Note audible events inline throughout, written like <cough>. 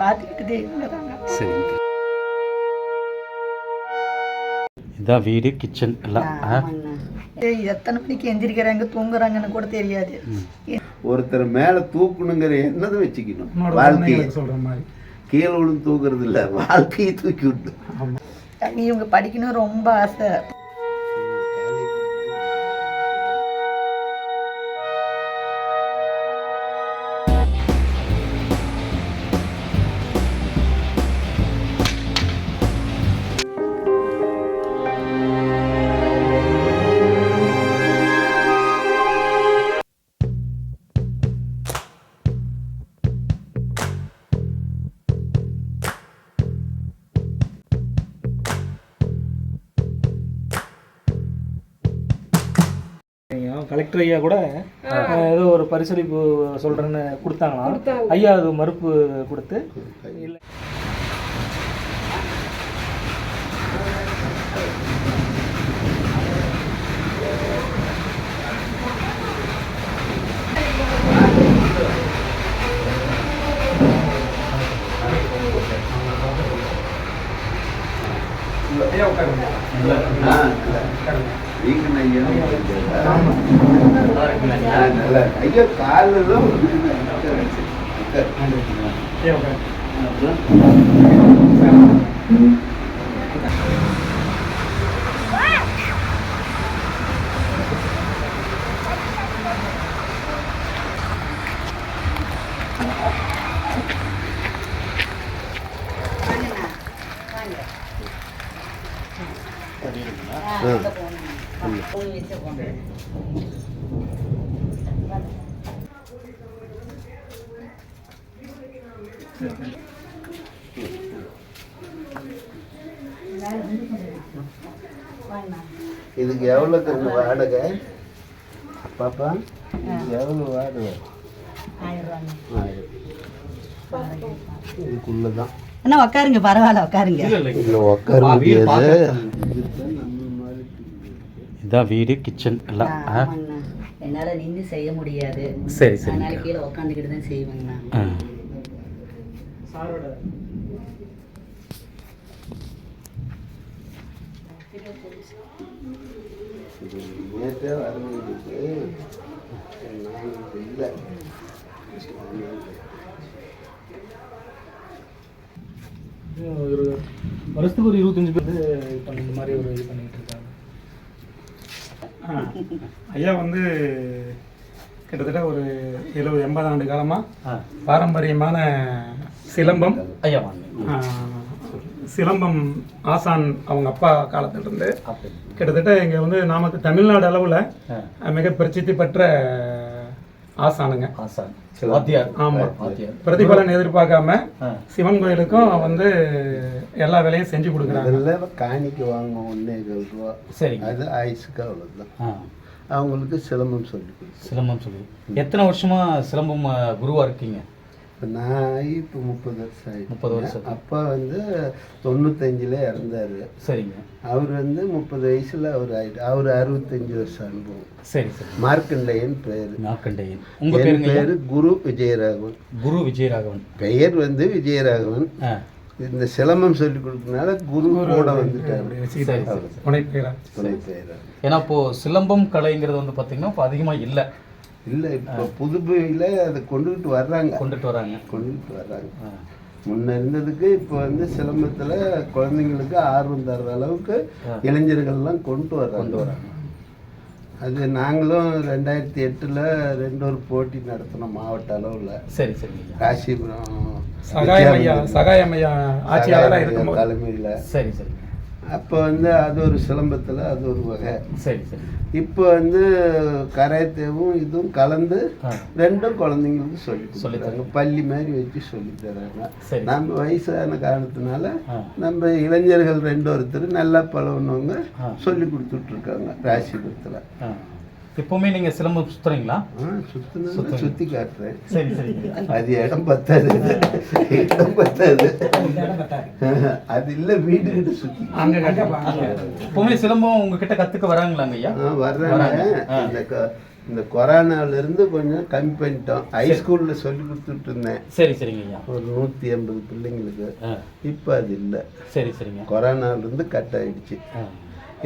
பார்த்துக்கிட்டதே இவங்க தாங்க சரிங்க. இதான் வீடு கிச்சன் எல்லாம் எத்தனை மணிக்கு எந்திரிக்கிறாங்க தூங்குறாங்கன்னு கூட தெரியாது. ஒருத்தர் மேல தூக்கணுங்கிற எண்ணத்தை வச்சுக்கணும் வாழ்க்கையை. சொல்ற மாதிரி. கீழே விழுந்து தூக்குறது இல்ல வாழ்க்கையை தூக்கி விட்டு. இவங்க படிக்கணும் ரொம்ப ஆசை. கலெக்டர் ஐயா கூட ஏதோ ஒரு பரிசளிப்பு சொல்றேன்னு கொடுத்தாங்களாம் ஐயா அது மறுப்பு கொடுத்து இல்ல உட்காருங்க ஆ, வீக்கன் ஐயா ஆ, நல்லா இருக்கு. ஐயா காலில் தான் ஐயா உட்காருங்க இதுக்கு எவ்வளோ கண்ணு வாடகை? பாப்பா இதுக்கு எவ்வளோ வாடகை? இதுக்குள்ள தான் அண்ணா உட்காருங்க பரவாயில்ல உட்காருங்க இதில் உட்கார முடியாது இதான் வீடு கிச்சன் எல்லாம் என்னால் நின்று செய்ய முடியாது. சரி அதனால சரிங்க கீழே உட்காந்துக்கிட்டு தான் செய்வேங்கண்ணா சாரோட. நேற்றே வர வேண்டியது நான் இல்லை. ஒரு வருஷத்துக்கு ஒரு இருபத்தஞ்சு பேர் இப்போ இந்த மாதிரி ஒரு இது பண்ணிட்டு இருக்காங்க. ஆ, ஐயா வந்து கிட்டத்தட்ட ஒரு எழுபது எண்பது ஆண்டு காலமாக பாரம்பரியமான சிலம்பம். சிலம்பம் ஆசான் அவங்க அப்பா காலத்திலிருந்து. கிட்டத்தட்ட இங்கே வந்து நாமக்கு தமிழ்நாடு அளவில் மிக பிரசித்தி பெற்ற ஆசானுங்க. ஆசான். வாத்தியார். ஆமா. வாத்தியார். பிரதிபலன் எதிர்பார்க்காம சிவன் கோயிலுக்கும் வந்து எல்லா வேலையும் செஞ்சு கொடுக்குறாங்க. காணிக்கு வாங்க ஒன்றே ரூபா. சரிங்க. அது ஆயுசுக்கு அவ்வளோதான் ஆ. அவங்களுக்கு சிலம்பம் சொல்லி சிலம்பம் சொல்லி எத்தனை வருஷமா சிலம்பம் குருவா இருக்கீங்க? இப்போ நான் இப்போ முப்பது வருஷம் ஆயிடுச்சு. முப்பது வருஷம். அப்பா வந்து தொண்ணூத்தஞ்சில் இறந்தாரு. சரிங்க. அவர் வந்து முப்பது வயசில் அவர் ஆயிட்டு அவர் அறுபத்தஞ்சு வருஷம் அனுபவம். சரி சரி. மார்க்கண்டையன் பேர். நாக்கண்டையன் உங்க என்? பேர் குரு விஜயராகவன். குரு விஜயராகவன். பெயர் வந்து விஜயராகவன். இந்த சிலம்பம் சொல்லி கொடுத்தனால குரு கூட வந்துட்டார். துணை பெயரா ஏன்னா இப்போ சிலம்பம் கலைங்கிறது வந்து பார்த்தீங்கன்னா இப்போ அதிகமாக இல்லை. இல்லை இப்போ புதுமையில் அதை கொண்டுகிட்டு வர்றாங்க. கொண்டுட்டு வராங்க. கொண்டுகிட்டு வர்றாங்க. முன்ன இருந்ததுக்கு இப்போ வந்து சிலம்பத்தில் குழந்தைங்களுக்கு ஆர்வம் தர்ற அளவுக்கு. இளைஞர்கள்லாம் கொண்டு வர்றாங்க. கொண்டு வராங்க. அது நாங்களும் ரெண்டாயிரத்தி எட்டில் ரெண்டு ஒரு போட்டி நடத்தினோம் மாவட்ட அளவில். சரி சரிங்க ராசிபுரம் சகாயம் ஐயா சகாயம் ஐயா ஆட்சியாளராக தலைமையில். சரி சரிங்க அப்போ வந்து அது ஒரு சிலம்பத்தில் அது ஒரு வகை. சரி சரி. இப்போ வந்து கராத்தேவும் இதுவும் கலந்து ரெண்டும் குழந்தைங்களுக்கு சொல்லி சொல்லி தராங்க பள்ளி மாதிரி வச்சு சொல்லி தராங்க. சரி. நம்ம வயசான காரணத்தினால நம்ம இளைஞர்கள் ரெண்டு ஒருத்தர் நல்லா பழகுனவங்க. சொல்லி கொடுத்துட்டு இருக்காங்க ராசிபுரத்தில் இப்போவுமே நீங்கள் சிலம்பம் சுற்றுறீங்களா சுத்தினா சுத்தி காட்டுறேன். சரி சரிங்க அது இடம் பத்தாது. இடம் பத்தாது. அது இல்ல வீடு கிட்ட சுத்தி. அங்கே இப்போவுமே சிலம்பம் உங்ககிட்ட கற்றுக்க வராங்களாங்க ஐயா? வர்றாங்க. இந்த இந்த கொரோனால இருந்து கொஞ்சம் கம்மி பண்ணிட்டோம். ஹைஸ்கூல்ல சொல்லி கொடுத்துட்டு இருந்தேன் சரி சரிங்க ஐயா. ஒரு நூற்றி எண்பது பிள்ளைங்களுக்கு. இப்போ அது இல்லை. சரி சரிங்க. கொரோனால இருந்து கட் ஆயிடுச்சு.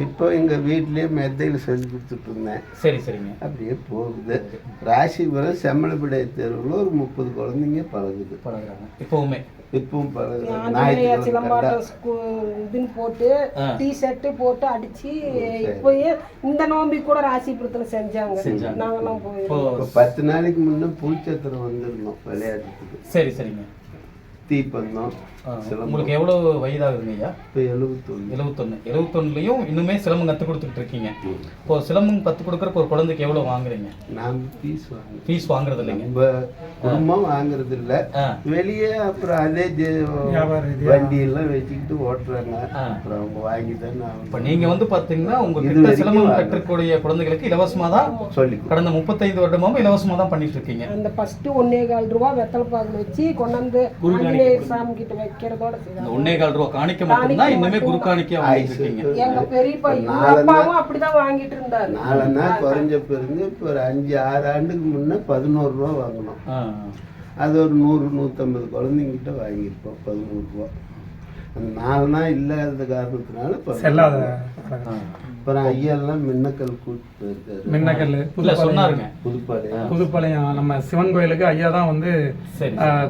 இப்போ எங்கள் வீட்லேயே மெத்தையில் சொல்லி கொடுத்துட்டு இருந்தேன். சரி சரிங்க. அப்படியே போகுது. ராசிபுரம் செம்மலப்படை தெருவில் ஒரு முப்பது குழந்தைங்க பழகுது. பழகுறாங்க. இப்போவுமே. இப்பவும் இதுன்னு போட்டு. டி ஷர்ட்டு போட்டு அடிச்சு இப்போயே இந்த நோம்பி கூட ராசிபுரத்துல செஞ்சாங்க. நாங்கெல்லாம் போய் பத்து நாளைக்கு முன்னே புளிச்சத்திரம் வந்திருந்தோம் விளையாட்டுறதுக்கு சரி சரிங்க. தீப்பந்தம். உங்களுக்கு எவ்வளவு வயதாகுதுங்க ஐயா? இப்போ எழுபத்தொன்று எழுபத்தொன்னு எழுபத்தொன்னுலையும் இன்னுமே சிலம்பம் கற்றுக் கொடுத்துட்டு இருக்கீங்க. இப்போ சிலம்பம் கற்றுக் கொடுக்குறக்கு ஒரு குழந்தைக்கு எவ்வளோ வாங்குறீங்க? நாம் ஃபீஸ் வாங்க ஃபீஸ் வாங்குறது இல்லைங்க. நம்ம குடும்பம் வாங்குறது இல்ல. வெளியே அப்புறம் அதே ஜெ- வியாபார ரீதியா. வண்டி எல்லாம் வச்சுக்கிட்டு ஓட்டுறாங்க. அப்புறம் அவங்க வாங்கி தானே இப்போ நீங்கள் வந்து பார்த்தீங்கன்னா உங்க இது கிட்ட வரைக்கும் சிலம்பம். கற்றுக்கூடிய குழந்தைகளுக்கு இலவசமாக தான் சொல்லி கடந்த முப்பத்தைந்து வருடமாவும் இலவசமாக தான் பண்ணிட்டு இருக்கீங்க. அந்த ஃபர்ஸ்ட் ஒன்னே கால் ரூபா வெத்தலை பாக்கு வச்சு கொண்டாந்து ஆஞ்சநேயர் சாமி கிட்ட வைக்கிறதோட செய்தாங்க. ஒன்னே கால் ரூபா காணிக்க மட்டும்தான் இன்னுமே குரு காணிக்க வாங்கிட்டு இருக்கீங்க. எங்க பெரியப்பா அப்பாவும் அப்படிதான் வாங்கிட்டு இருந்தாரு. நாலனா குறைஞ்ச பிறகு இப்போ ஒரு அஞ்சு ஆறு ஆண்டுக்கு முன்னே பதினோரு ரூபா வாங்கினோம். அது ஒரு நூறு நூற்றம்பது குழந்தைங்கிட்ட வாங்கியிருப்போம் பதினோரு ரூபா. அந்த நாலுனா இல்லாத காரணத்தினால செல்லாத. அப்புறம் ஐயெல்லாம் மின்னக்கல் கூட்டிட்டு போயிருக்காரு மின்னக்கல் இல்ல புதுப்பாளையம். சொன்னாருங்க. புதுப்பாளையம். புதுப்பாளையம் நம்ம சிவன் கோயிலுக்கு ஐயா தான் வந்து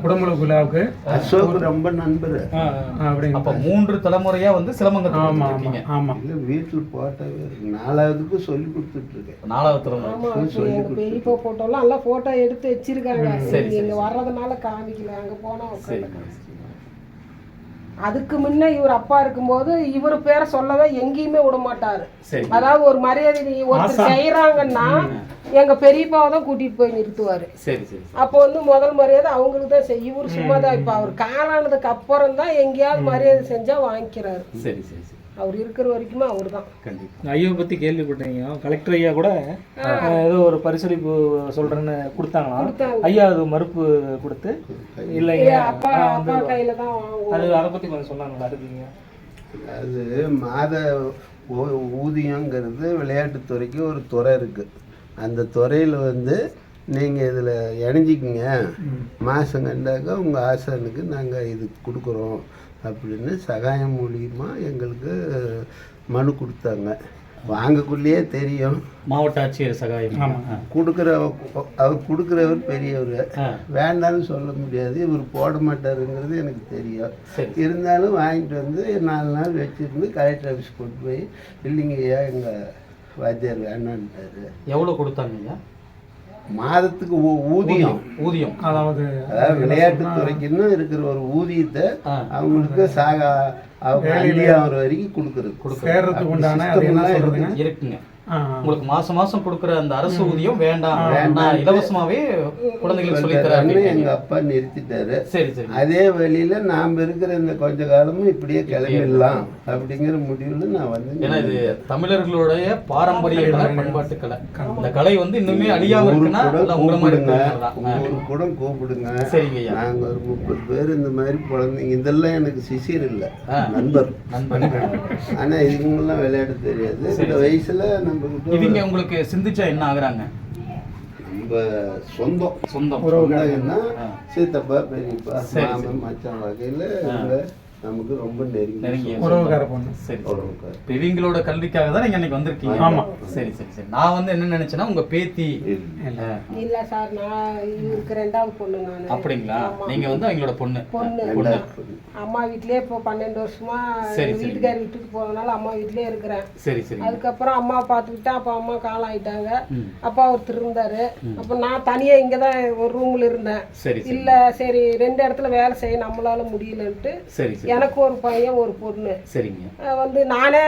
குடமுழு விழாவுக்கு. அசோக் ரொம்ப நண்பர். ஆ. அப்படின்னு. அப்ப மூன்று தலைமுறையா வந்து சிலம்பம் கற்றுக் ஆமா ஆமா ஆமா. இல்லை வீட்டில் போட்டாவே இருக்கு நாலாவதுக்கும் சொல்லி கொடுத்துட்டு இருக்கேன் நாலாவது தலைமுறை. எங்க பெரியப்பா போட்டோலாம் எல்லாம் போட்டோ எடுத்து வச்சிருக்காங்க. சரி, இங்க வர்றதுனால காமிக்கல. அங்க போனா சரி உட்காந்து அதுக்கு முன்ன இவர் அப்பா இருக்கும்போது இவர் பேரை சொல்லவே எங்கேயுமே விட மாட்டாரு. அதாவது ஒரு மரியாதை நீ ஒருத்தர் செய்யறாங்கன்னா எங்க பெரியப்பாவை தான் கூட்டிட்டு போய் நிறுத்துவாரு. சரி சரி அப்போ வந்து முதல் மரியாதை அவங்களுக்கு தான் செய்ய இவர் சும்மா தான் இப்ப அவர் காலானதுக்கு அப்புறம் தான் எங்கேயாவது மரியாதை செஞ்சா வாங்கிக்கிறாரு. சரி சரி சரி. அவர் இருக்கிற வரைக்குமே அவர் தான் கண்டிப்பா ஐயாவை பற்றி கேள்விப்பட்டீங்க. கலெக்டர் ஐயா கூட ஏதோ ஒரு பரிசளிப்பு சொல்கிறேன்னு கொடுத்தாங்களாம் கொடுத்தாங்க. ஐயா அது மறுப்பு கொடுத்து? இல்லைங்க. அப்பா அப்பா வந்து கையில தான் அது அதை பற்றி கொஞ்சம் சொன்னாங்களா? இருக்கீங்க அது மாத ஊ- ஊதியங்கிறது விளையாட்டுத்துறைக்கு ஒரு துறை இருக்குது அந்த துறையில் வந்து நீங்கள் இதில் இணைஞ்சிக்கிங்க. மாதம் கண்டாக்க உங்கள் ஆசானுக்கு நாங்கள் இது கொடுக்குறோம் அப்படின்னு சகாயம் மூலியமா எங்களுக்கு மனு கொடுத்தாங்க. வாங்கக்குள்ளேயே தெரியும். மாவட்ட ஆட்சியர் சகாயம். கொடுக்குற அவர் கொடுக்குறவர் பெரியவர். வேண்டாம்னு சொல்ல முடியாது. இவர் போட மாட்டாருங்கிறது எனக்கு தெரியும். இருந்தாலும் வாங்கிட்டு வந்து நாலு நாள் வச்சிருந்து கலெக்டர் ஆஃபீஸ் கொண்டு போய் இல்லைங்க ஐயா எங்கள் வாத்தியார் வேணான்ட்டாரு. எவ்வளவு கொடுத்தாங்க ஐயா? மாதத்துக்கு ஊ- ஊதியம். ஊதியம். அதாவது அதாவது விளையாட்டுத்துறைக்குன்னு இருக்கிற ஒரு ஊதியத்தை. அவங்களுக்கு சாகா அவங்க வரைக்கும் கொடுக்குறது. சேர்றதுக்கு உண்டான இருக்குங்க. உங்களுக்கு மாசம் மாசம் கொடுக்குற அந்த அரசு ஊதியம் வேண்டாம். நான் இலவசமாவே குழந்தைகளுக்கு சொல்லி தரேன் எங்க அப்பா நிறுத்திட்டாரு. சரி சரி. அதே வழியில நாம் இருக்கிற இந்த கொஞ்ச காலமும் இப்படியே கிளம்பிடலாம் அப்படிங்கிற முடிவுல நான் வந்து ஏன்னா இது தமிழர்களுடைய பாரம்பரிய பண்பாட்டு கலை இந்த கலை வந்து இன்னுமே அழியாம இருக்குன்னா உங்களை மாதிரி. ஊருக்கு கூட கூப்பிடுங்க. சரிங்க நாங்க ஒரு முப்பது பேர் இந்த மாதிரி குழந்தைங்க. இதெல்லாம் எனக்கு சிசிர் இல்லை. நண்பர். நண்பன். ஆனா இதுங்கெல்லாம் விளையாட தெரியாது. இந்த வயசுல நம்ம கிட்ட இவங்க உங்களுக்கு சிந்திச்சா என்ன ஆகுறாங்க? நம்ம சொந்தம். சொந்தம். ஆ. சித்தப்பா பெரியப்பா மச்சான் வகையில நமக்கு ரொம்ப நெருங்கி நெருங்கிய உறவுக்கார பொண்ணு. சரி உறவுக்கார. இப்ப இவங்களோட கல்விக்காக தான் நீங்க அன்னைக்கு வந்திருக்கீங்க? ஆமா. சரி சரி சரி. நான் வந்து என்ன நினைச்சேன்னா உங்க பேத்தி. இல்ல. சார் நான் இவருக்கு ரெண்டாவது பொண்ணு நானு. அப்படிங்களா? நீங்க வந்து அவங்களோட பொண்ணு. பொண்ணு. பொண்ணு. அம்மா வீட்லயே இப்போ பன்னெண்டு வருஷமா சரி. வீட்டுக்காரி விட்டுட்டு போனதுனால அம்மா வீட்லயே இருக்கிறேன். சரி சரி. அதுக்கப்புறம் அம்மா பார்த்துக்கிட்டேன் அப்போ அம்மா காலம் ஆயிட்டாங்க. அப்பா ஒருத்தர் இருந்தாரு. அப்போ நான் தனியா இங்க தான் ஒரு ரூம்ல இருந்தேன். சரி. இல்ல சரி ரெண்டு இடத்துல வேலை செய்ய நம்மளால முடியலன்ட்டு சரி சரி. எனக்கு ஒரு பையன் ஒரு பொண்ணு. சரிங்க. வந்து நானே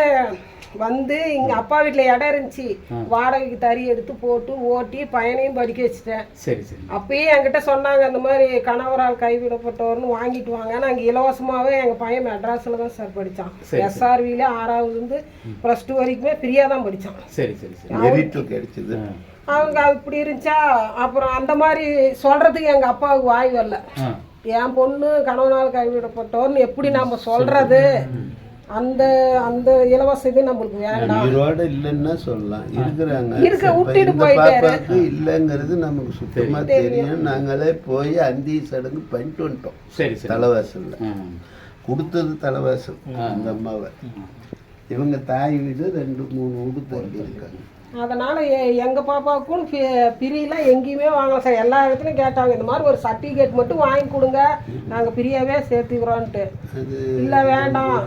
வந்து இங்க அப்பா வீட்ல இடம் இருந்துச்சு. வாடகைக்கு தறி எடுத்து போட்டு ஓட்டி பையனையும் படிக்க வச்சுட்டேன். சரி சரி. அப்பயே என்கிட்ட சொன்னாங்க இந்த மாதிரி கணவரால் கைவிடப்பட்டவர்னு வாங்கிட்டு வாங்க. நாங்கள் இலவசமாகவே எங்கள் பையன் மெட்ராஸில் தான் சார் படித்தான் சரி. எஸ்ஆர்வியில் ஆறாவதுலேருந்து ப்ளஸ் டூ வரைக்குமே ஃப்ரீயாக தான் படித்தான் சரி சரி சரி. அவங்க அப்படி இருந்துச்சா அப்புறம் அந்த மாதிரி சொல்கிறதுக்கு எங்கள் அப்பாவுக்கு வாய் வரல. என் பொண்ணு கணவனால் கைவிடப்பட்டோர்னு எப்படி நம்ம சொல்கிறது அந்த அந்த இலவச இது நம்மளுக்கு வேண்டாம். உயிரோட இல்லைன்னா சொல்லலாம். இருக்கிறாங்க. இருக்க விட்டுட்டு போயிட்டாரு. இல்லைங்கிறது நமக்கு சுத்தமா தெரியும். நாங்களே போய் அந்தி சடங்கு பண்ணிட்டு வந்துட்டோம். சரி சரி. தலைவாசல்ல. கொடுத்தது தலைவாசல் அந்த அம்மாவை. இவங்க தாய் வீடு ரெண்டு மூணு வீடு தள்ளி இருக்காங்க அதனால எ- எங்க பாப்பாவுக்கும் பி- பிரியெல்லாம் எங்கேயுமே வாங்கல சார். எல்லா இடத்துலையும் கேட்டாங்க இந்த மாதிரி ஒரு சர்டிஃபிகேட் மட்டும் வாங்கி கொடுங்க. நாங்க பிரியாவே சேர்த்துக்கிறோன்ட்டு இல்ல வேண்டாம்.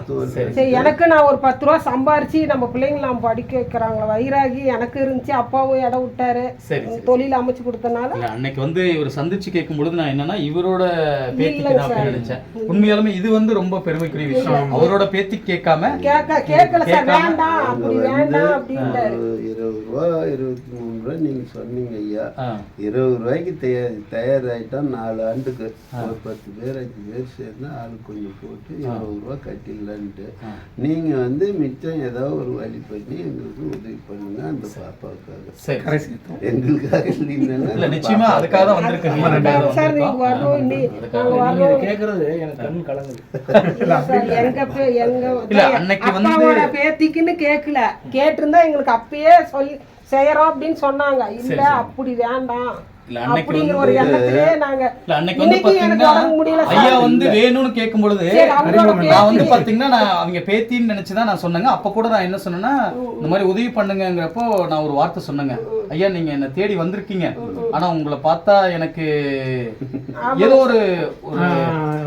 சரி. எனக்கு நான் ஒரு பத்து ரூபா சம்பாரிச்சு நம்ம பிள்ளைங்களை நான் படிக்க வைக்கிறாங்க வைராகி எனக்கு இருந்துச்சு அப்பாவும் இடம் விட்டாரு. தொழில் அமைச்சு கொடுத்தனால. இல்ல அன்னைக்கு வந்து இவர் சந்திச்சு கேட்கும் பொழுது நான் என்னன்னா இவரோட பேத்திக்கு. அப்படின்னு நினைச்சேன். உண்மையாலுமே இது வந்து ரொம்ப பெருமைக்குரிய விஷயம். அவரோட பேத்தி கேட்காம கேட்க கேட்கல சார். வேண்டாம் அப்படி வேண்டாம் இருபது ரூபா இருபத்தி மூணு ரூபா நீங்க சொன்னீங்க ஐயா. இருபது ரூபாய்க்கு தயார் தயாராயிட்டா நாலு ஆண்டுக்கு. ஒரு பத்து பேர் அஞ்சு பேர் சேர்ந்து ஆளு கொஞ்சம் போட்டு இருபது ரூபா கட்டிடலான்ட்டு. நீங்க வந்து மிச்சம் ஏதோ ஒரு வழி பண்ணி எங்களுக்கு உதவி பண்ணுங்க அந்த பாப்பாவுக்காக. <laughs> எங்களுக்காக இல்லைன்னா இல்ல நிச்சயமா அதுக்காக தான் கேட்கறது எனக்கு கண் கலங்குது. இல்ல சார், எங்க பே- எங்க இல்ல, அன்னைக்கு வந்து- பேத்திக்குன்னு கேட்கல கேட்டிருந்தா எங்களுக்கு அப்பயே சொல்லி செய்யறோம் அப்படின்னு சொன்னாங்க. இல்ல அப்படி வேண்டாம். இல்ல, அன்னைக்கு அப்படிங்கிற வந்து- ஒரு எண்ணத்திலே நாங்க இல்ல அன்னைக்கு வந்து இன்னைக்கு எனக்கு பாத்தீங்கன்னா உடம்பு முடியல சார். ஐயா வந்து வேணும்னு கேட்கும் பொழுது சரி, அவங்களோட நான் வந்து பேத்தி. பாத்தீங்கன்னா நான் அவங்க பேத்தின்னு நினைச்சுதான் நான் சொன்னேங்க. அப்ப கூட நான் என்ன சொன்னேன்னா இந்த மாதிரி உதவி பண்ணுங்கங்கிறப்போ நான் ஒரு வார்த்தை சொன்னேங்க. ஐயா நீங்க என்ன தேடி வந்திருக்கீங்க. ஆனா உங்களை பார்த்தா எனக்கு ஏதோ ஒரு ஒரு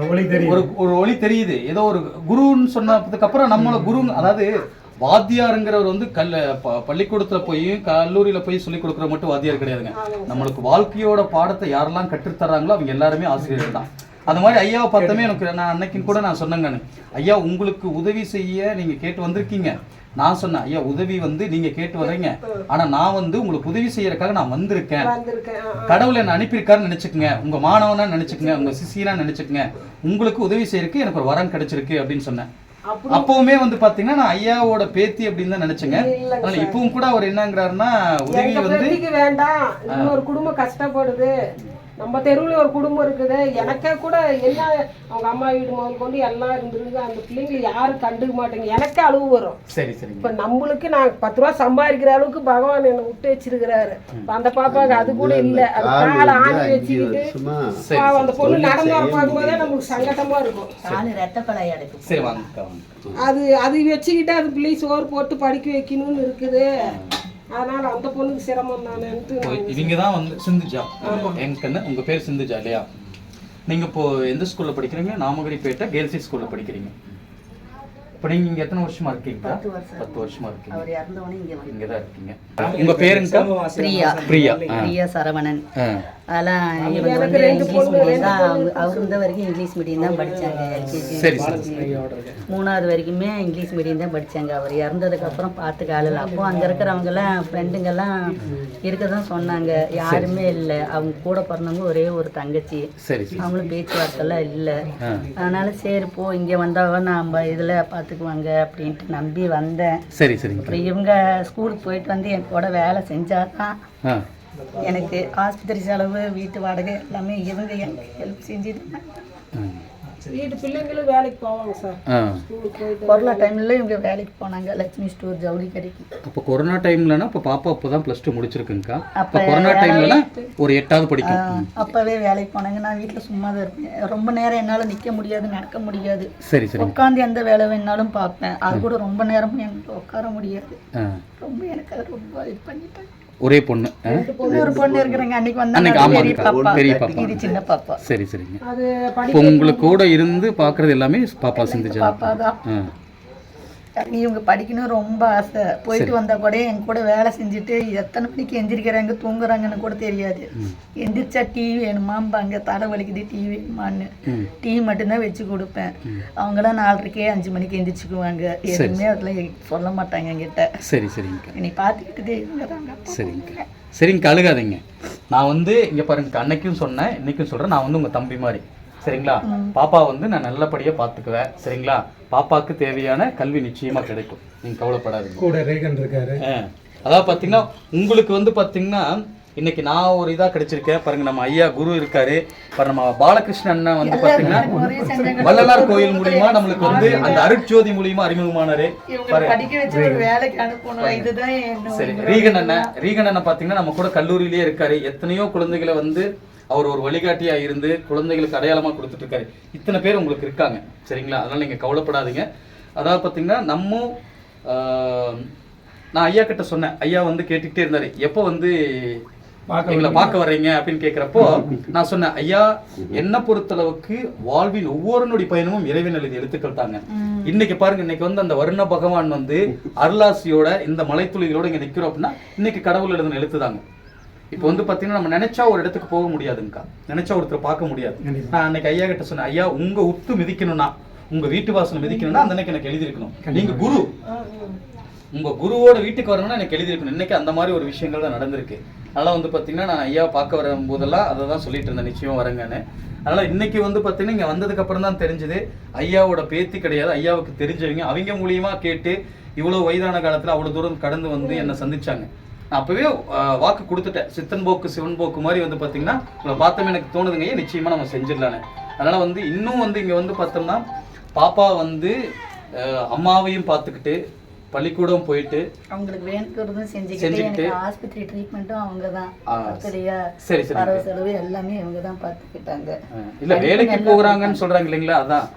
ஒளி தெரியும் ஒரு ஒரு ஒளி தெரியுது. ஏதோ ஒரு குருன்னு சொன்னதுக்கு அப்புறம் நம்மள குரு அதாவது வாத்தியாருங்கிறவர் வந்து கல்ல ப- பள்ளிக்கூடத்துல போய் கல்லூரியில போய் சொல்லி கொடுக்குற மட்டும் வாத்தியார் கிடையாதுங்க. நம்மளுக்கு வாழ்க்கையோட பாடத்தை யாரெல்லாம் கற்றுத்தர்றாங்களோ அவங்க எல்லாருமே ஆசிரியர்கள் தான். அந்த மாதிரி ஐயாவை பார்த்தமே எனக்கு நான் அன்னைக்கு கூட நான் சொன்னேங்க நானு. ஐயா உங்களுக்கு உதவி செய்ய நீங்க கேட்டு வந்திருக்கீங்க. நான் சொன்னேன் ஐயா உதவி வந்து நீங்க கேட்டு வர்றீங்க. ஆனா நான் வந்து உங்களுக்கு உதவி செய்யறதுக்காக நான் வந்திருக்கேன். கடவுளை என்ன அனுப்பியிருக்காருன்னு நினைச்சுக்கங்க. உங்க மாணவனா நினைச்சுக்கங்க. உங்க சிசியனா நினைச்சுக்கங்க. உங்களுக்கு உதவி செய்யறதுக்கு எனக்கு ஒரு வரம் கிடைச்சிருக்கு அப்படின்னு சொன்னேன். அப்பவுமே வந்து பாத்தீங்கன்னா நான் ஐயாவோட பேத்தி அப்படின்னு தான் நினைச்சேங்க. அதனால இப்பவும் கூட அவர் என்னங்கிறாருன்னா உதவி வந்து வேண்டாம். இன்னொரு குடும்பம் கஷ்டப்படுது. நம்ம தெருவுல ஒரு குடும்பம் இருக்குது. எனக்கே கூட என்ன அவங்க அம்மா வீடு முதல் கொண்டு எல்லாம் இருந்திருக்கு அந்த பிள்ளைங்களை யாரும் கண்டுக்க மாட்டேங்க. எனக்கே அழுவு வரும். சரி சரிங்க இப்ப நம்மளுக்கு நான் பத்து ரூபா சம்பாதிக்கிற அளவுக்கு பகவான் என்னை விட்டு வச்சிருக்கிறாரு. அந்த பாப்பாவுக்கு அது கூட இல்ல அது கால் ஆணி வச்சுக்கிட்டு சரி, அந்த பொண்ணு நடந்து வர பார்க்கும்போதே நமக்கு சங்கடமா இருக்கும். காலு ரத்த பழைய சரி அது அது வச்சுக்கிட்டு அது பிள்ளை சோறு போட்டு படிக்க வைக்கணும்னு இருக்குது. அதனால அந்த பொண்ணுக்கு சிரமம் தானேன்ட்டு இவங்க தான் வந்து சிந்துஜா. எங்க கண்ணு உங்க பேர் சிந்துஜா இல்லையா? நீங்க இப்போ எந்த ஸ்கூல்ல படிக்கிறீங்க? நாமகிரிப்பேட்டை கேர்ள்ஸ் ஸ்கூல்ல படிக்கிறீங்க. இப்போ நீங்க இங்க எத்தனை வருஷமா இருக்கீங்க? பத்து வருஷம். இருக்கீங்க. இங்கே தான் இருக்கீங்க. உங்க பேருங்க பிரியா. பிரியா. பிரியா சரவணன். அதெல்லாம் இவங்க வந்து ரெண்டு இங்கிலீஷ் பொண்ணு, மீடியம் தான் அவங்க அவர் இருந்த வரைக்கும் இங்கிலீஷ் மீடியம் தான் எல்கேஜி சரி சரி. மூணாவது வரைக்குமே இங்கிலீஷ் மீடியம் தான் படிச்சாங்க அவர். இறந்ததுக்கு அப்புறம் பார்த்து காலையில் அப்போ அங்கே இருக்கிறவங்கெல்லாம் ஃப்ரெண்டுங்கெல்லாம் இருக்க தான் சொன்னாங்க யாருமே இல்லை. அவங்க கூட பிறந்தவங்க ஒரே ஒரு தங்கச்சி. சரி சரி. அவங்களும் பேச்சுவார்த்தைலாம் இல்லை. அதனால சரி போ இங்கே வந்தாவ நம்ம இதில் பார்த்துக்குவாங்க அப்படின்ட்டு நம்பி வந்தேன். சரி அப்புறம் இவங்க ஸ்கூலுக்கு போயிட்டு வந்து என் கூட வேலை செஞ்சாதான் எனக்கு ஆஸ்பத்திரி செலவு வீட்டு வாடகை எல்லாமே இவங்க எனக்கு ஹெல்ப் செஞ்சுது. ம். வீட்டு பிள்ளைங்களும் வேலைக்கு போவாங்க சார். கொரோனா டைம்ல இவங்க வேலைக்கு போனாங்க லட்சுமி ஸ்டோர் ஜவுளி கடைக்கு. அப்போ கொரோனா டைம்லனா இப்போ பாப்பா இப்போ தான் ப்ளஸ் டூ முடிச்சிருக்குங்கக்கா? அப்போ கொரோனா டைம்லனா ஒரு எட்டாவது படிக்கும். அப்பவே வேலைக்கு போனாங்க. நான் வீட்டில் சும்மா தான் இருப்பேன். ரொம்ப நேரம் என்னால் நிற்க முடியாது நடக்க முடியாது. சரி சரி. உட்காந்து எந்த வேலை வேணாலும் பார்ப்பேன். அது கூட ரொம்ப நேரம் என்கிட்ட உட்கார முடியாது. ரொம்ப எனக்கு அது ரொம்ப இது பண்ணிட்டேன் ஒரே பொண்ணு? இன்னொரு பொண்ணு இருக்கிறாங்க. அன்னைக்கு அன்னைக்கு வந்தாங்க பெரிய பாப்பா. இது சின்ன பாப்பா. சரி சரிங்க. அது இப்போ உங்களுக்கு கூட இருந்து பார்க்கறது எல்லாமே பாப்பா சிந்துஜா பாப்பா தான். இவங்க படிக்கணும் ரொம்ப ஆசை. போயிட்டு வந்தா கூட என் கூட வேலை செஞ்சுட்டு எத்தனை மணிக்கு எந்திரிக்கிறாங்க தூங்குறாங்கன்னு கூட தெரியாது. எந்திரிச்சா டீ வேணுமாம்பாங்க தலை வலிக்குது டீ வேணுமான்னு. டீ மட்டும்தான் வச்சு கொடுப்பேன். அவங்களாம் நாலரைக்கே அஞ்சு மணிக்கு எந்திரிச்சுக்குவாங்க. எதுவுமே அதில் சொல்ல மாட்டாங்க என்கிட்ட. சரி சரிங்கக்கா நீ பார்த்துக்கிட்டு இருக்கிறாங்க சரிங்கக்கா சரிங்கக்கா அழுகாதீங்க நான் வந்து இங்க பாருங்க அன்னைக்கும் சொன்னேன் இன்னைக்கும் சொல்றேன். நான் வந்து உங்க தம்பி மாதிரி. சரிங்களா? பாப்பா வந்து நான் நல்லபடியா பாத்துக்குவேன். சரிங்களா? பாப்பாக்கு தேவையான கல்வி நிச்சயமா கிடைக்கும். நீங்க கவலைப்படாதீங்க. கூட ரேகன் இருக்காரு. அதாவது பாத்தீங்கன்னா உங்களுக்கு வந்து பாத்தீங்கன்னா இன்னைக்கு நான் ஒரு இதா கிடைச்சிருக்கேன். பாருங்க நம்ம ஐயா குரு இருக்காரு. பாருங்க நம்ம பாலகிருஷ்ணன் அண்ணன் வந்து பாத்தீங்கன்னா செஞ்சாங்க. வள்ளலார் கோயில் மூலியமா நம்மளுக்கு வந்து அந்த அருட்ஜோதி மூலியமா அறிமுகமானாரு. இவங்க படிக்க வச்சு ஒரு வேலைக்கு அனுப்பணும். இதுதான் சரி ரீகன் அண்ணன் ரீகன் அண்ணன் பாத்தீங்கன்னா நம்ம கூட கல்லூரியிலேயே இருக்காரு. எத்தனையோ குழந்தைகளை வந்து அவர் ஒரு வழிகாட்டியா இருந்து குழந்தைகளுக்கு அடையாளமா கொடுத்துட்டு இருக்காரு இத்தனை பேர் உங்களுக்கு இருக்காங்க. சரிங்களா? அதனால நீங்க கவலைப்படாதீங்க. அதாவது பாத்தீங்கன்னா நம்ம ஆஹ், நான் ஐயா கிட்ட சொன்னேன். ஐயா வந்து கேட்டுக்கிட்டே இருந்தாரு. எப்போ வந்து பார்க்க எங்களை பார்க்க வர்றீங்க அப்படின்னு கேட்குறப்போ நான் சொன்னேன் ஐயா என்ன பொறுத்தளவுக்கு வாழ்வின் ஒவ்வொரு நொடி பயணமும் இறைவன் எழுதிய எழுத்துக்கள் தாங்க. இன்னைக்கு பாருங்க இன்னைக்கு வந்து அந்த வருண பகவான் வந்து அருளாசியோட இந்த மலைத்துளிகளோட இங்க நிக்கிறோம் அப்படின்னா இன்னைக்கு கடவுள் எழுதின எழுத்து தாங்க. இப்போ வந்து பாத்தீங்கன்னா நம்ம நினைச்சா ஒரு இடத்துக்கு போக முடியாதுங்கக்கா. நினைச்சா ஒருத்தர் பார்க்க முடியாது. நான் அன்னைக்கு ஐயா கிட்ட சொன்னேன் ஐயா உங்க உத்து மிதிக்கணும்னா உங்க வீட்டு வாசல் மிதிக்கணும்னா அந்த அன்னைக்கு எனக்கு எழுதியிருக்கணும். நீங்க குரு. உங்க குருவோட வீட்டுக்கு வரணும்னா எனக்கு எழுதியிருக்கணும். இன்னைக்கு அந்த மாதிரி ஒரு விஷயங்கள் தான் நடந்திருக்கு. அதனால வந்து பாத்தீங்கன்னா நான் ஐயா பார்க்க வரும் போதெல்லாம் அதை தான் சொல்லிட்டு இருந்தேன். நிச்சயம் வரேங்கன்னு. அதனால இன்னைக்கு வந்து பாத்தீங்கன்னா இங்க வந்ததுக்கு அப்புறம் தான் தெரிஞ்சது. ஐயாவோட பேத்தி கிடையாது. ஐயாவுக்கு தெரிஞ்சவங்க. அவங்க மூலியமா கேட்டு இவ்வளவு வயதான காலத்துல அவ்வளவு தூரம் கடந்து வந்து என்னை சந்திச்சாங்க. நான் அப்பவே வாக்கு கொடுத்துட்டேன். சித்தன் போக்கு சிவன் போக்கு மாதிரி வந்து பாத்தீங்கன்னா உங்களை பார்த்தோமே எனக்கு தோணுதுங்க. ஐயா நிச்சயமா நம்ம செஞ்சிடலான்னு அதனால வந்து இன்னும் வந்து இங்க வந்து பார்த்தோம்னா பாப்பா வந்து அம்மாவையும் பார்த்துக்கிட்டு பள்ளிக்கூடம் போயிட்டு அவங்களுக்கு வேணுக்கிறதும் செஞ்சுக்கிட்டு ஆஸ்பத்திரி ட்ரீட்மெண்ட்டும் அவங்க தான் சரி சரி வரவு செலவு எல்லாமே இவங்க தான் பார்த்துக்கிட்டாங்க இல்ல வேலைக்கு போகிறாங்கன்னு சொல்றாங்க இல்லைங்களா? அதான்.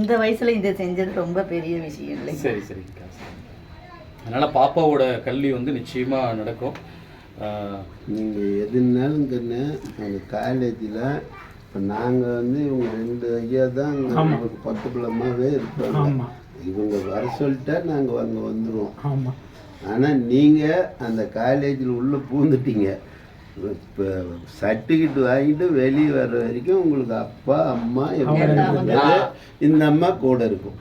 இந்த வயசுல இதை செஞ்சது ரொம்ப பெரிய விஷயம் இல்லை சரி சரி. அதனால பாப்பாவோட கல்வி வந்து நிச்சயமா நடக்கும். நீங்கள் எதுனாலும் கண்ணு அந்த காலேஜில் இப்போ நாங்கள் வந்து இவங்க ரெண்டு ஐயா தான் நமக்கு பக்கத்துலமாவே இருப்பாங்க. இவங்க வர சொல்லிட்டா நாங்கள் அங்கே வந்துடுவோம் ஆமா. ஆனால் நீங்கள் அந்த காலேஜில் உள்ளே பூந்துட்டீங்க. இப்போ சர்டிஃபிகேட் வாங்கிட்டு வெளியே வர்ற வரைக்கும் உங்களுக்கு அப்பா அம்மா இந்த அம்மா கூட இருக்கும்.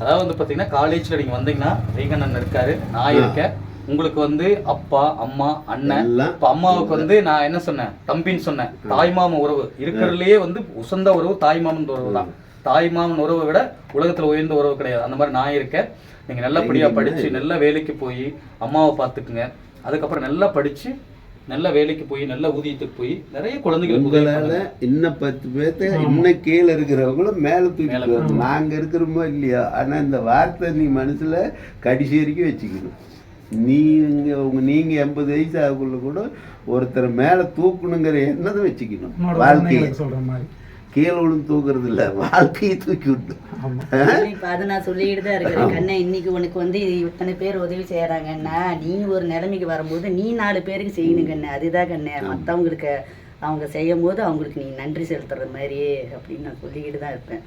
அதாவது வந்து பாத்தீங்கன்னா காலேஜ்ல நீங்க வந்தீங்கன்னா ரீகன் அண்ணன் இருக்காரு நான் இருக்கேன். உங்களுக்கு வந்து அப்பா அம்மா அண்ணன். இப்ப அம்மாவுக்கு வந்து நான் என்ன சொன்னேன்? தம்பின்னு சொன்னேன். தாய்மாமன் உறவு. இருக்கிறதுலயே வந்து உசந்த உறவு தாய்மாமன் உறவு தான். தாய்மாமன் உறவை விட உலகத்துல உயர்ந்த உறவு கிடையாது. அந்த மாதிரி நான் இருக்கேன். நீங்க நல்லபடியா படிச்சு நல்ல வேலைக்கு போய் அம்மாவை பார்த்துக்குங்க. அதுக்கப்புறம் நல்லா படிச்சு நல்ல வேலைக்கு போய் நல்ல ஊதியத்துக்கு போய் நிறைய குழந்தைகளுக்கு உதவி உங்களால. இன்னும் பத்து பேர்த்த இன்னும் கீழே இருக்கிறவங்களும் மேலே வரணும் நாங்க இருக்கிறோமோ இல்லையோ ஆனா இந்த வார்த்தை நீ மனசுல கடைசி வரைக்கும் வச்சுக்கணும் நீங்க உங்க நீங்க எண்பது வயசு ஆகக்குள்ள கூட ஒருத்தரை மேல தூக்கணுங்கிற எண்ணத்தை வச்சுக்கணும். வாழ்க்கையை. சொல்ற மாதிரி. கீழே விழுந்து தூக்குறது இல்ல வாழ்க்கையை தூக்கி விட்டு. ஆமா. இப்ப அதை நான் சொல்லிக்கிட்டு தான் இருக்கிறேன் கண்ணே இன்னைக்கு உனக்கு வந்து இத்தனை பேர் உதவி செய்யறாங்கன்னா நீ ஒரு நிலைமைக்கு வரும்போது நீ நாலு பேருக்கு செய்யணும் கண்ணே. அதுதான் கண்ணே. மற்றவங்களுக்கு அவங்க செய்யும் போது அவங்களுக்கு நீ நன்றி செலுத்துற மாதிரி அப்படின்னு நான் சொல்லிக்கிட்டு தான் இருப்பேன்.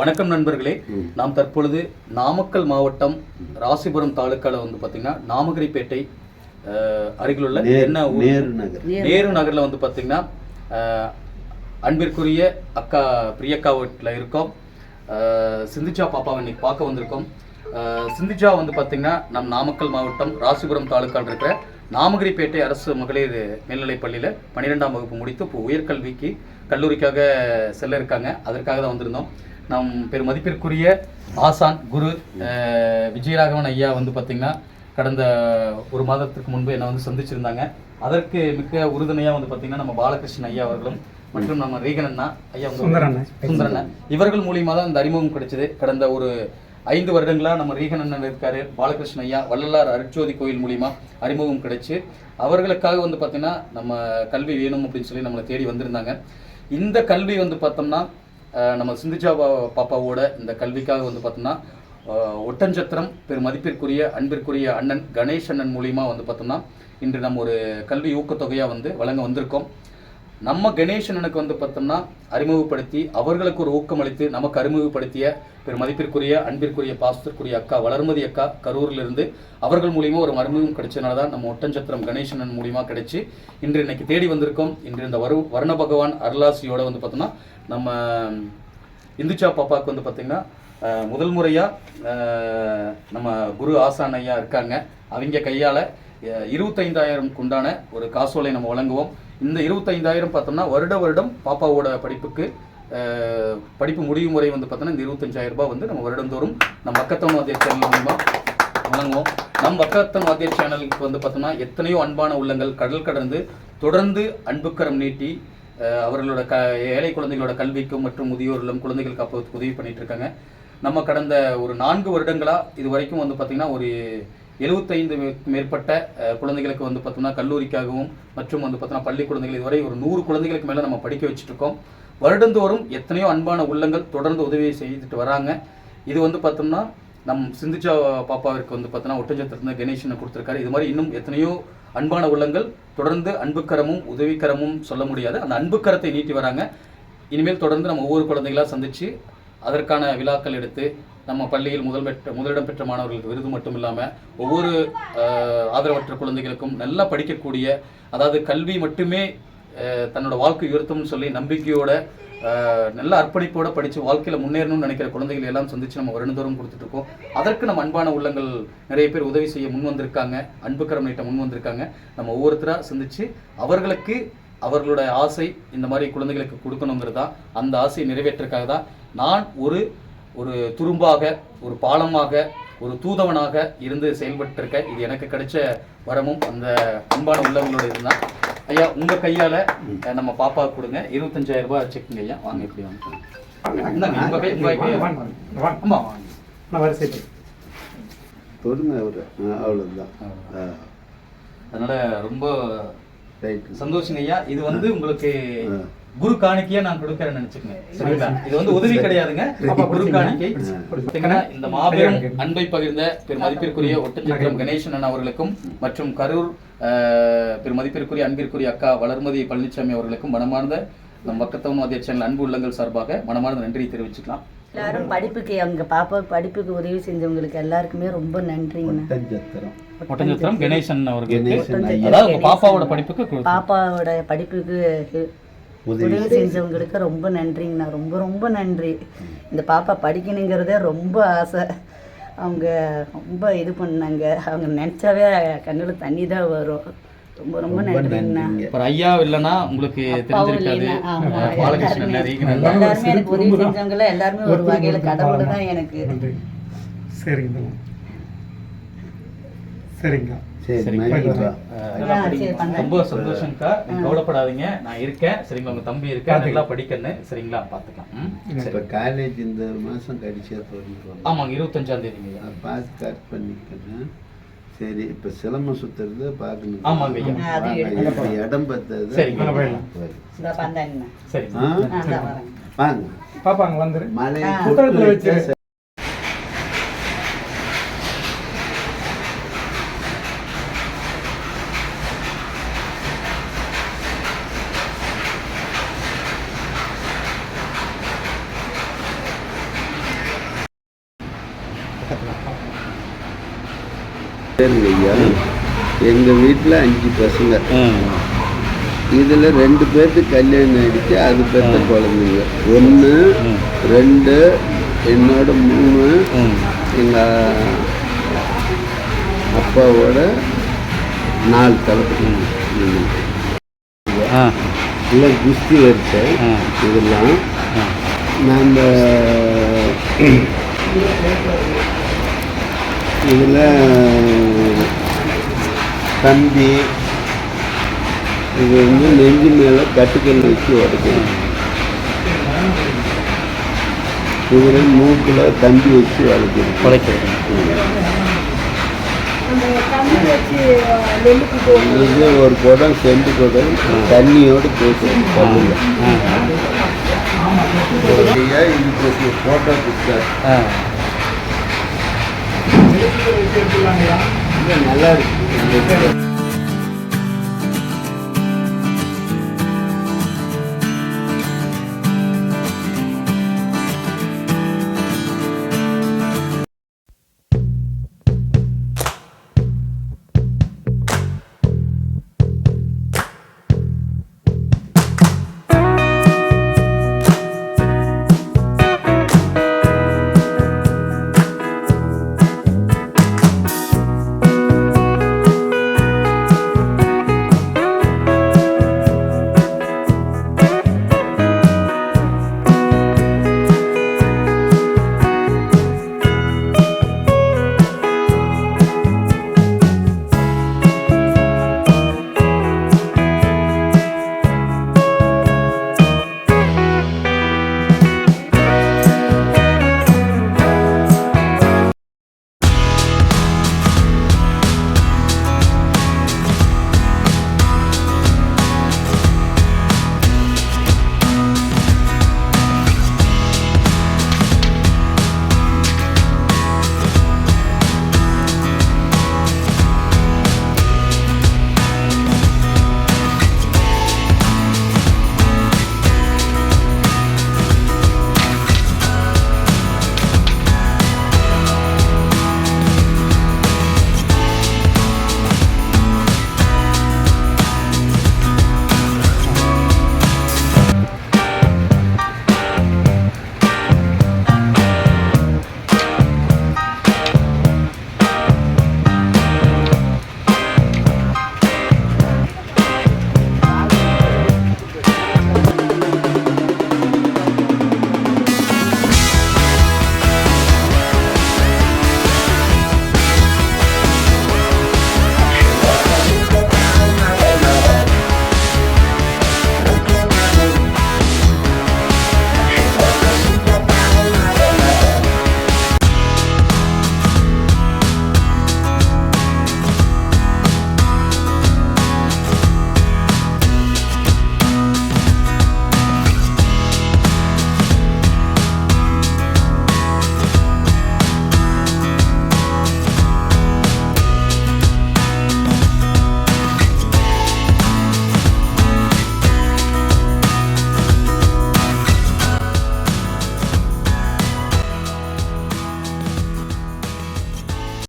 வணக்கம் நண்பர்களே. நாம் தற்பொழுது நாமக்கல் மாவட்டம் ராசிபுரம் தாலுக்கால வந்து பாத்தீங்கன்னா நாமகிரிப்பேட்டை ஆஹ், அருகிலுள்ள நேரு- என்ன? நேரு நகர். நேரு. நகர்ல வந்து பாத்தீங்கன்னா ஆஹ், அன்பிற்குரிய அக்கா பிரியக்கா வீட்டில் இருக்கோம். சிந்திச்சா பாப்பாவை இன்னைக்கு பார்க்க வந்திருக்கோம். சிந்திச்சா வந்து பாத்தீங்கன்னா நம் நாமக்கல் மாவட்டம் ராசிபுரம் தாலுக்கால் இருக்கிற நாமகிரிப்பேட்டை அரசு மகளிர் மேல்நிலைப் பள்ளியில் பன்னிரெண்டாம் வகுப்பு முடித்து இப்போ உயர்கல்விக்கு கல்லூரிக்காக செல்ல இருக்காங்க. அதற்காக தான் வந்திருந்தோம். நம் பெரும் மதிப்பிற்குரிய ஆசான் குரு விஜயராகவன் ஐயா வந்து பாத்தீங்கன்னா கடந்த ஒரு மாதத்துக்கு முன்பு என்னை வந்து சந்திச்சிருந்தாங்க. அதற்கு மிக்க உறுதுணையாக வந்து பார்த்தீங்கன்னா நம்ம பாலகிருஷ்ணன் ஐயா அவர்களும் மற்றும் நம்ம ரீகன் அண்ணா ஐயா வந்து சுந்தரண்ணா. சுந்தரண்ணா இவர்கள் மூலியமா தான் இந்த அறிமுகம் கிடைச்சது. கடந்த ஒரு ஐந்து வருடங்களா நம்ம ரீகன் அண்ணன் இருக்காரு பாலகிருஷ்ணன் ஐயா வள்ளலார் அருட்சோதி கோயில் மூலியமா அறிமுகம் கிடைச்சு. அவர்களுக்காக வந்து பார்த்தீங்கன்னா நம்ம கல்வி வேணும் அப்படின்னு சொல்லி நம்மளை தேடி வந்திருந்தாங்க. இந்த கல்வி வந்து பார்த்தோம்னா நம்ம சிந்துஜா பா- பாப்பாவோட இந்த கல்விக்காக வந்து பார்த்தோம்னா ஒட்டஞ்சத்திரம் பெரும் மதிப்பிற்குரிய அன்பிற்குரிய அண்ணன் கணேஷ் அண்ணன் மூலியமாக வந்து பார்த்தோம்னா இன்று நம்ம ஒரு கல்வி ஊக்கத்தொகையாக வந்து வழங்க வந்திருக்கோம். நம்ம கணேஷ் அண்ணனுக்கு வந்து பார்த்தோம்னா அறிமுகப்படுத்தி அவர்களுக்கு ஒரு ஊக்கமளித்து நமக்கு அறிமுகப்படுத்திய பெரும் மதிப்பிற்குரிய அன்பிற்குரிய பாசத்திற்குரிய அக்கா வளர்மதி அக்கா கரூர்லேருந்து அவர்கள் மூலியமாக ஒரு அறிமுகம் கிடைச்சனால தான் நம்ம ஒட்டஞ்சத்திரம் கணேஷ் அண்ணன் மூலியமாக கிடைச்சு இன்று இன்னைக்கு தேடி வந்திருக்கோம். இன்று இந்த வரு வர்ண பகவான் அருளாசியோட வந்து பார்த்தோம்னா நம்ம இந்துச்சா பாப்பாவுக்கு வந்து பார்த்திங்கன்னா முதல் முறையாக நம்ம குரு ஆசான் ஐயா இருக்காங்க. அவங்க கையால் இருபத்தைந்தாயிரம் உண்டான ஒரு காசோலை நம்ம வழங்குவோம். இந்த இருபத்தைந்தாயிரம் பார்த்தோம்னா வருட வருடம் பாப்பாவோட படிப்புக்கு படிப்பு முடிவு முறை வந்து பார்த்தோன்னா இந்த இருபத்தஞ்சாயிரம் ரூபாய் வந்து நம்ம வருடந்தோறும் நம்ம பக்கத்தவன் சேனல் மூலமாக வழங்குவோம். நம் வக்கத்தன் வாத்திய சேனலுக்கு வந்து பார்த்தோம்னா எத்தனையோ அன்பான உள்ளங்கள் கடல் கடந்து தொடர்ந்து அன்புக்கரம் நீட்டி அவர்களோட க ஏழை குழந்தைகளோட கல்விக்கும் மற்றும் முதியோர்களும் குழந்தைகள் காப்பதற்கு உதவி பண்ணிட்டு இருக்காங்க. நம்ம கடந்த ஒரு நான்கு வருடங்களாக இது வரைக்கும் வந்து பார்த்திங்கன்னா ஒரு எழுபத்தைந்து மேற்பட்ட குழந்தைகளுக்கு வந்து பார்த்தோம்னா கல்லூரிக்காகவும் மற்றும் வந்து பார்த்தோம்னா பள்ளி குழந்தைகள் இதுவரை ஒரு நூறு குழந்தைகளுக்கு மேலே நம்ம படிக்க வச்சுட்ருக்கோம். வருடந்தோறும் எத்தனையோ அன்பான உள்ளங்கள் தொடர்ந்து உதவி செய்துட்டு வராங்க. இது வந்து பார்த்தோம்னா நம் சிந்திச்சா பாப்பாவிற்கு வந்து பார்த்தோன்னா ஒட்டஞ்சத்திலிருந்து கணேஷனை கொடுத்துருக்காரு. இது மாதிரி இன்னும் எத்தனையோ அன்பான உள்ளங்கள் தொடர்ந்து அன்புக்கரமும் உதவிக்கரமும் சொல்ல முடியாது. அந்த அன்புக்கரத்தை நீட்டி வராங்க. இனிமேல் தொடர்ந்து நம்ம ஒவ்வொரு குழந்தைகளாக சந்தித்து அதற்கான விழாக்கள் எடுத்து நம்ம பள்ளியில் முதல் பெற்ற முதலிடம் பெற்ற மாணவர்களுக்கு விருது மட்டும் இல்லாமல் ஒவ்வொரு ஆதரவற்ற குழந்தைகளுக்கும் நல்லா படிக்கக்கூடிய அதாவது கல்வி மட்டுமே தன்னோட வாழ்க்கை உயர்த்தும்னு சொல்லி நம்பிக்கையோட நல்ல அர்ப்பணிப்போட படித்து வாழ்க்கையில் முன்னேறணும்னு நினைக்கிற குழந்தைகள் எல்லாம் சந்திச்சு நம்ம வருடந்தோறும் கொடுத்துட்டு இருக்கோம் அதற்கு நம்ம அன்பான உள்ளங்கள் நிறைய பேர் உதவி செய்ய முன் வந்திருக்காங்க அன்புக்கரம் நீட்ட முன் வந்திருக்காங்க நம்ம ஒவ்வொருத்தராக சந்திச்சு அவர்களுக்கு அவர்களோட ஆசை இந்த மாதிரி குழந்தைகளுக்கு கொடுக்கணுங்கிறது தான் அந்த ஆசையை நிறைவேற்றக்காக தான் நான் ஒரு ஒரு துரும்பாக ஒரு பாலமாக ஒரு தூதவனாக இருந்து செயல்பட்டு இருக்கேன் இது எனக்கு கிடைச்ச வரமும் அந்த அன்பான உள்ளவங்களோட இதுதான் ஐயா உங்க கையால நம்ம பாப்பாவுக்கு கொடுங்க. இருபத்தஞ்சாயிரம் ரூபாய் செக்குங்க ஐயா. வாங்க இப்படி வாங்க. கை வாங்க, அவ்வளவுதான். ஆ, அதனால ரொம்ப சந்தோஷங்க ஐயா இது வந்து உங்களுக்கு. குரு காணிக்கையா நான் கொடுக்கறேன்னு நினைச்சுக்கங்க. சரிங்களா? இது வந்து உதவி கிடையாதுங்க. அப்பா குரு. காணிக்கை இந்த மாபெரும் அன்பை பகிர்ந்த பெரும் மதிப்பிற்குரிய ஒட்டச்சத்திரம் கணேசன் அண்ணா அவர்களுக்கும் மற்றும் கரூர் பெரும் மதிப்பிற்குரிய அன்பிற்குரிய அக்கா வளர்மதி பழனிசாமி அவர்களுக்கும் மனமார்ந்த நம் பக்கத்தவன் வாத்திய சேனல் அன்பு உள்ளங்கள் சார்பாக மனமார்ந்த நன்றி தெரிவிச்சுக்கலாம். எல்லாரும் படிப்புக்கு அவங்க பாப்பாவுக்கு படிப்புக்கு உதவி செஞ்சவங்களுக்கு எல்லாருக்குமே ரொம்ப நன்றிங்கண்ணா ஒட்டஞ்சத்திரம். ஒட்டஞ்சத்திரம் கணேசன் அவர்களுக்கு. அதாவது பாப்பாவோட படிப்புக்கு பாப்பாவோட படிப்புக்கு உதவி உதவி செஞ்சவங்களுக்கு ரொம்ப நன்றிங்கண்ணா. ரொம்ப ரொம்ப நன்றி. இந்த பாப்பா படிக்கணுங்கிறதே ரொம்ப ஆசை. அவங்க ரொம்ப இது பண்ணாங்க. அவங்க நினச்சாவே கண்ணில் தண்ணி தான் வரும். ரொம்ப ரொம்ப நன்றிங்கண்ணா அப்புறம் ஐயா இல்லைன்னா உங்களுக்கு தெரிஞ்சிருக்காது. பாலகிருஷ்ணன் எல்லாருமே எனக்கு உதவி செஞ்சவங்கள எல்லாருமே ஒரு வகையில் கடவுள் தான் எனக்கு. சரிங்க. சரிங்க. ரொம்ப சந்தோஷம்க்கா. கவலைப்படாதீங்க. நான் இருக்கேன். சரிங்களா உங்க தம்பி இருக்கேன் நல்லா படிக்கன்னு. சரிங்களா பாத்துக்கலாம். இப்போ காலேஜ் இந்த மாதம் கடைசியாக தொடங்கிடுவாங்க. ஆமாங்க இருபத்தஞ்சாம் தேதிங்க. பார்த்து கட் பண்ணிக்கணும் சரி இப்போ சிலம்பம் சுத்துறது பார்க்கணும். ஆமாங்க ஐயா. ஆ, அது வாங்க, எடுத்து இப்ப இடம் பார்த்தது பந்தாங்கண்ணா சரி. வாங்க. பாப்பா அங்க வந்துரு மலை சரிங்க ஐயா எங்கள் வீட்டில் அஞ்சு பசங்க. இதில் ரெண்டு பேர்த்து கல்யாணம் ஆயிடுச்சு அது பெற்ற குழந்தைங்க. ஒன்று ரெண்டு என்னோட மூணு எங்கள் அப்பாவோட நாலு தலைப்பு இல்லை குஸ்தி வரிசை. இதெல்லாம். நம்ம இதில் தம்பி இது வந்து நெஞ்சு மேலே கட்டுக்கல் வச்சு உடைக்கணும். இதில் மூக்கில் தம்பி வச்சு உடைக்கணும். உடைக்கிறது இது ஒரு குடம் செண்டு குடம் தண்ணியோடு போட்டு பண்ணுங்க இதுக்கு ஃபோட்டோ கொடுத்தாரு ஆ. நல்லா இருக்கு